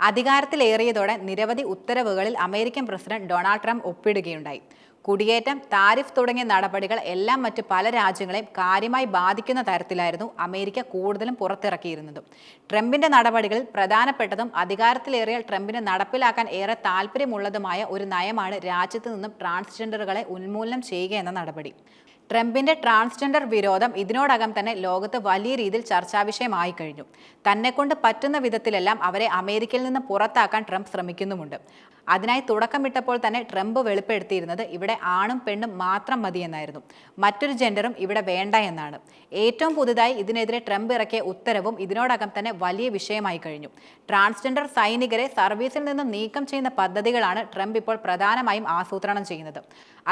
അധികാരത്തിലേറിയതോടെ നിരവധി ഉത്തരവുകളിൽ American president Donald Trump ഒപ്പിടുകയുണ്ടായി. കുടിയേറ്റം താരിഫ് തുടങ്ങിയ നടപടികൾ എല്ലാം മറ്റ് പല രാജ്യങ്ങളെയും കാര്യമായി ബാധിക്കുന്ന തരത്തിലായിരുന്നു അമേരിക്ക കൂടുതലും പുറത്തിറക്കിയിരുന്നത്. ട്രംപിന്റെ നടപടികളിൽ പ്രധാനപ്പെട്ടതും അധികാരത്തിലേറിയാൽ ട്രംപിനെ നടപ്പിലാക്കാൻ ഏറെ താല്പര്യമുള്ളതുമായ ഒരു നയമാണ് രാജ്യത്ത് നിന്നും ട്രാൻസ്ജെൻഡറുകളെ ഉന്മൂലനം ചെയ്യുക എന്ന നടപടി. ട്രംപിന്റെ ട്രാൻസ്ജെൻഡർ വിരോധം ഇതിനോടകം തന്നെ ലോകത്ത് വലിയ രീതിയിൽ ചർച്ചാവിഷയമായി കഴിഞ്ഞു. തന്നെ കൊണ്ട് പറ്റുന്ന വിധത്തിലെല്ലാം അവരെ അമേരിക്കയിൽ നിന്ന് പുറത്താക്കാൻ ട്രംപ് ശ്രമിക്കുന്നുമുണ്ട്. അതിനായി തുടക്കമിട്ടപ്പോൾ തന്നെ ട്രംപ് വെളിപ്പെടുത്തിയിരുന്നത് ഇവിടെ ആണും പെണ്ണും മാത്രം മതിയെന്നായിരുന്നു മറ്റൊരു ജെൻഡറും ഇവിടെ വേണ്ട എന്നാണ്. ഏറ്റവും പുതുതായി ഇതിനെതിരെ ട്രംപ് ഇറക്കിയ ഉത്തരവും ഇതിനോടകം തന്നെ വലിയ വിഷയമായി കഴിഞ്ഞു. ട്രാൻസ്ജെൻഡർ സൈനികരെ സർവീസിൽ നിന്ന് നീക്കം ചെയ്യുന്ന പദ്ധതികളാണ് ട്രംപ് ഇപ്പോൾ പ്രധാനമായും ആസൂത്രണം ചെയ്യുന്നത്.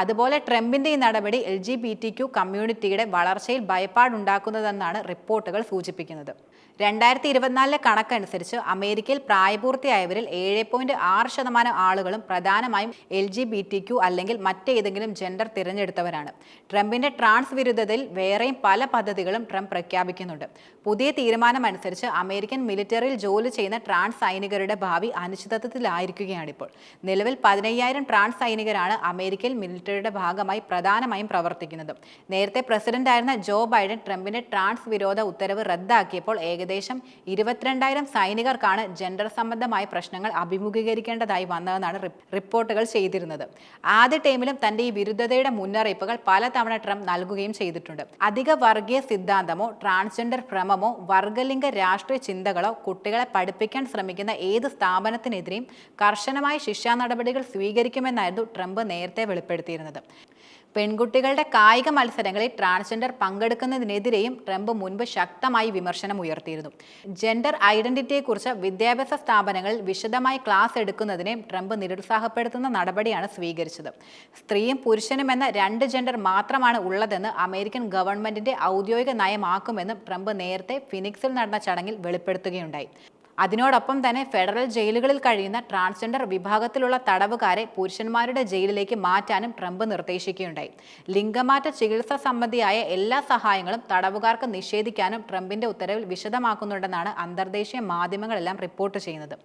അതുപോലെ ട്രംപിന്റെ ഈ നടപടി L G B T Q കമ്മ്യൂണിറ്റിയുടെ വളർച്ചയിൽ ഭയപ്പാടുണ്ടാക്കുന്നതെന്നാണ് റിപ്പോർട്ടുകൾ സൂചിപ്പിക്കുന്നത്. രണ്ടായിരത്തി ഇരുപത്തിനാലിലെ കണക്കനുസരിച്ച് അമേരിക്കയിൽ പ്രായപൂർത്തിയായവരിൽ ഏഴ് പോയിന്റ് ആറ് ശതമാനം ആളുകളും പ്രധാനമായും L G B T Q അല്ലെങ്കിൽ മറ്റേതെങ്കിലും ജെൻഡർ തിരഞ്ഞെടുത്തവരാണ്. ട്രംപിന്റെ ട്രാൻസ് വിരുദ്ധതയിൽ വേറെയും പല പദ്ധതികളും ട്രംപ് പ്രഖ്യാപിക്കുന്നുണ്ട്. പുതിയ തീരുമാനമനുസരിച്ച് അമേരിക്കൻ മിലിറ്ററിയിൽ ജോലി ചെയ്യുന്ന ട്രാൻസ് സൈനികരുടെ ഭാവി അനിശ്ചിതത്വത്തിലായിരിക്കുകയാണ് ഇപ്പോൾ നിലവിൽ പതിനയ്യായിരം ട്രാൻസ് സൈനികരാണ് അമേരിക്കയിൽ മിലിറ്ററിയുടെ ഭാഗമായി പ്രധാനമായും പ്രവർത്തിക്കുന്നത്. നേരത്തെ പ്രസിഡന്റായിരുന്ന ജോ ബൈഡൻ ട്രംപിന്റെ ട്രാൻസ് വിരോധ ഉത്തരവ് റദ്ദാക്കിയപ്പോൾ ഏകദേശം ഇരുപത്തിരണ്ടായിരം സൈനികർക്കാണ് ജെൻഡർ സംബന്ധമായ പ്രശ്നങ്ങൾ അഭിമുഖീകരിക്കേണ്ടതായി വന്നതെന്നാണ് റിപ്പോർട്ടുകൾ ചെയ്തിരുന്നത്. ആദ്യ ടൈമിലും തന്റെ ഈ വിരുദ്ധതയുടെ മുന്നറിയിപ്പുകൾ പലതവണ ട്രംപ് നൽകുകയും ചെയ്തിട്ടുണ്ട്. അധിക വർഗീയ സിദ്ധാന്തമോ ട്രാൻസ്ജെൻഡർ ഭ്രമമോ വർഗലിംഗ രാഷ്ട്രീയ ചിന്തകളോ കുട്ടികളെ പഠിപ്പിക്കാൻ ശ്രമിക്കുന്ന ഏത് സ്ഥാപനത്തിനെതിരെയും കർശനമായ ശിക്ഷാ നടപടികൾ സ്വീകരിക്കുമെന്നായിരുന്നു ട്രംപ് നേരത്തെ വെളിപ്പെടുത്തിയിരുന്നത്. പെൺകുട്ടികളുടെ കായിക മത്സരങ്ങളിൽ ട്രാൻസ്ജെൻഡർ പങ്കെടുക്കുന്നതിനെതിരെയും ട്രംപ് മുൻപ് ശക്തമായി വിമർശനം ഉയർത്തിയിരുന്നു. ജെൻഡർ ഐഡന്റിറ്റിയെക്കുറിച്ച് വിദ്യാഭ്യാസ സ്ഥാപനങ്ങളിൽ വിശദമായി ക്ലാസ് എടുക്കുന്നതിനെയും ട്രംപ് നിരുത്സാഹപ്പെടുത്തുന്ന നടപടിയാണ് സ്വീകരിച്ചത്. സ്ത്രീയും പുരുഷനും എന്ന രണ്ട് ജെൻഡർ മാത്രമാണ് ഉള്ളതെന്ന് അമേരിക്കൻ ഗവൺമെന്റിന്റെ ഔദ്യോഗിക നയമാക്കുമെന്നും ട്രംപ് നേരത്തെ ഫിനിക്സിൽ നടന്ന ചടങ്ങിൽ വെളിപ്പെടുത്തുകയുണ്ടായി. അതിനോടൊപ്പം തന്നെ ഫെഡറൽ ജയിലുകളിൽ കഴിയുന്ന ട്രാൻസ്ജെൻഡർ വിഭാഗത്തിലുള്ള തടവുകാരെ പുരുഷന്മാരുടെ ജയിലിലേക്ക് മാറ്റാനും ട്രംപ് നിർദ്ദേശിക്കുകയുണ്ടായി. ലിംഗമാറ്റ ചികിത്സ സംബന്ധിയായ എല്ലാ സഹായങ്ങളും തടവുകാർക്ക് നിഷേധിക്കാനും ട്രംപിന്റെ ഉത്തരവിൽ വിശദമാക്കുന്നുണ്ടെന്നാണ് അന്തർദേശീയ മാധ്യമങ്ങളെല്ലാം റിപ്പോർട്ട് ചെയ്യുന്നത്.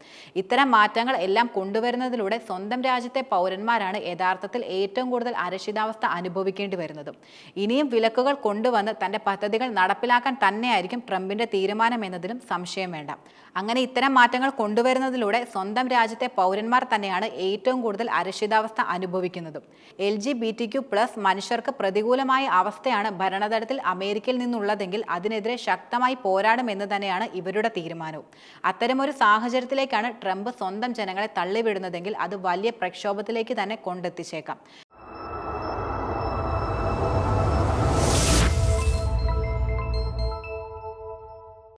ഇത്തരം മാറ്റങ്ങൾ എല്ലാം കൊണ്ടുവരുന്നതിലൂടെ സ്വന്തം രാജ്യത്തെ പൗരന്മാരാണ് യഥാർത്ഥത്തിൽ ഏറ്റവും കൂടുതൽ അരക്ഷിതാവസ്ഥ അനുഭവിക്കേണ്ടി വരുന്നത്. ഇനിയും വിലക്കുകൾ കൊണ്ടുവന്ന് തന്റെ പദ്ധതികൾ നടപ്പിലാക്കാൻ തന്നെയായിരിക്കും ട്രംപിന്റെ തീരുമാനം എന്നതിലും സംശയം വേണ്ട. അങ്ങനെ ഇത്തരം മാറ്റങ്ങൾ കൊണ്ടുവരുന്നതിലൂടെ സ്വന്തം രാജ്യത്തെ പൗരന്മാർ തന്നെയാണ് ഏറ്റവും കൂടുതൽ അരക്ഷിതാവസ്ഥ അനുഭവിക്കുന്നതും. L G B T Q plus മനുഷ്യർക്ക് പ്രതികൂലമായ അവസ്ഥയാണ് ഭരണതലത്തിൽ അമേരിക്കയിൽ നിന്നുള്ളതെങ്കിൽ അതിനെതിരെ ശക്തമായി പോരാടുമെന്ന് തന്നെയാണ് ഇവരുടെ തീരുമാനവും. അത്തരമൊരു സാഹചര്യത്തിലേക്കാണ് ട്രംപ് സ്വന്തം ജനങ്ങളെ തള്ളിവിടുന്നതെങ്കിൽ അത് വലിയ പ്രക്ഷോഭത്തിലേക്ക് തന്നെ കൊണ്ടെത്തിച്ചേക്കാം.